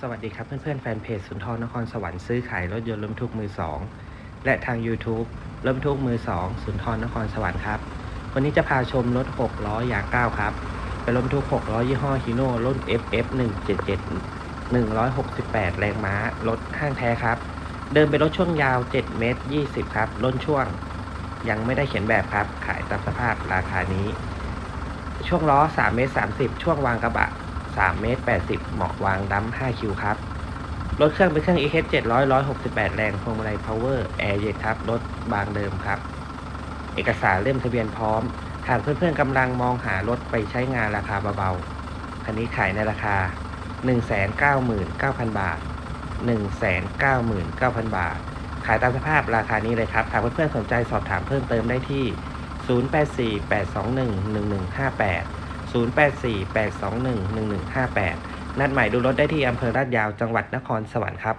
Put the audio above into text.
สวัสดีครับเพื่อนๆแฟนเพจสุนทรนครสวรรค์ซื้อขายรถยนต์รถบรรทุกมือสองและทาง YouTube รถบรรทุกมือสองสุนทรนครสวรรค์ครับวันนี้จะพาชมรถ 6 ล้ออย่าง 9 ครับ เป็นรถบรรทุก 6 ล้อยี่ห้อฮิโน่รุ่น FF 177 168 แรงม้ารถห้างแท้ครับ เดิมเป็นรถช่วงยาว 7 เมตร 20 ครับล้นช่วง ยังไม่ได้เขียนแบบครับ ขายตามสภาพราคานี้ ช่วงล้อ 3 เมตร 30 ช่วงวางกระบะ 3เมตร80 เหมาะวางดัม5คิวครับ รถเครื่องเป็นเครื่อง EH 700 168 แรงพวงมาลัย Power แอร์เย็นครับ รถบางเดิมครับ เอกสารเล่มทะเบียนพร้อม หากเพื่อนๆกำลังมองหารถไปใช้งานราคาเบาๆ คันนี้ขายในราคา 199,000 บาท 199,000 บาท ขายตามสภาพราคานี้เลยครับ หากเพื่อนๆสนใจสอบถามเพิ่มเติมได้ที่ 0848211158 0848211158 นัดหมายดูรถได้ที่อำเภอลาดยาวจังหวัดนครสวรรค์ครับ